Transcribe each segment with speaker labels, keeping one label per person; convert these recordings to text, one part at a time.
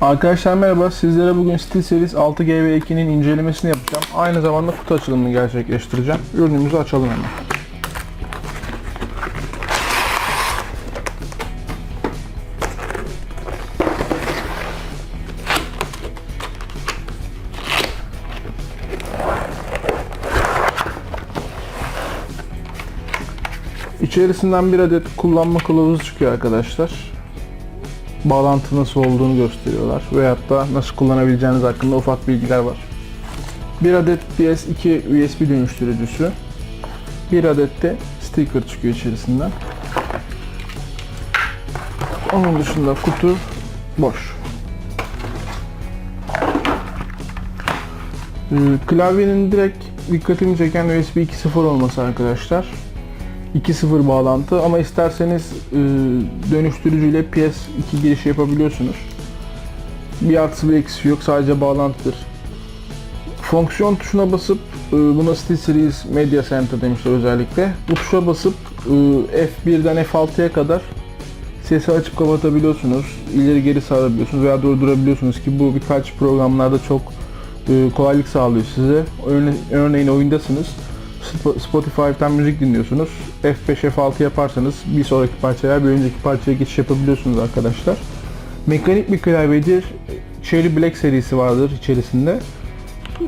Speaker 1: Arkadaşlar merhaba. Sizlere bugün SteelSeries 6GB2'nin incelemesini yapacağım. Aynı zamanda kutu açılımını gerçekleştireceğim. Ürünümüzü açalım hemen. İçerisinden bir adet kullanma kılavuzu çıkıyor arkadaşlar bağlantı nasıl olduğunu gösteriyorlar veyahut da nasıl kullanabileceğiniz hakkında ufak bilgiler var. Bir adet PS2 USB dönüştürücüsü, bir adet de sticker çıkıyor içerisinden. Onun dışında kutu boş. Ee, Klavyenin direkt dikkatimi çeken USB 2.0 olması arkadaşlar. 2.0 bağlantı ama isterseniz e, dönüştürücüyle PS2 giriş yapabiliyorsunuz. Bir artısı bir eksisi yok sadece bağlantıdır. Fonksiyon tuşuna basıp e, buna SteelSeries Media Center demişler özellikle. Bu tuşa basıp e, F1'den F6'ya kadar sesi açıp kapatabiliyorsunuz. İleri geri sarabiliyorsunuz veya durdurabiliyorsunuz ki bu birkaç programlarda çok e, kolaylık sağlıyor size. Örne örneğin oyundasınız. Sp- Spotify'dan müzik dinliyorsunuz. F5, F6 yaparsanız bir sonraki parçaya bir önceki parçaya geçiş yapabiliyorsunuz arkadaşlar. Mekanik bir klavyedir. Cherry Black serisi vardır içerisinde.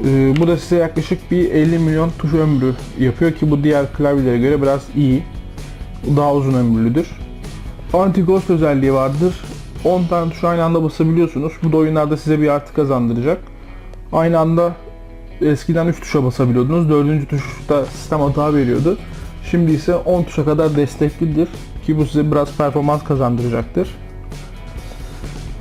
Speaker 1: Ee, bu da size yaklaşık bir 50 milyon tuş ömrü yapıyor ki bu diğer klavyelere göre biraz iyi. Daha uzun ömürlüdür. Anti-Ghost özelliği vardır. 10 tane tuş aynı anda basabiliyorsunuz. Bu da oyunlarda size bir artı kazandıracak. Aynı anda eskiden 3 tuşa basabiliyordunuz. 4. tuşta sistem hata veriyordu. Şimdi ise 10 tuşa kadar desteklidir ki bu size biraz performans kazandıracaktır.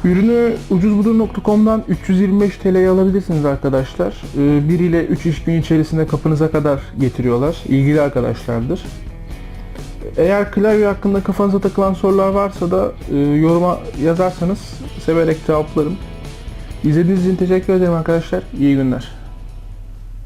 Speaker 1: Ürünü ucuzbudur.com'dan 325 TL'ye alabilirsiniz arkadaşlar. 1 ile 3 iş gün içerisinde kapınıza kadar getiriyorlar. İlgili arkadaşlardır. Eğer klavye hakkında kafanıza takılan sorular varsa da e, yoruma yazarsanız severek cevaplarım. İzlediğiniz için teşekkür ederim arkadaşlar. İyi günler.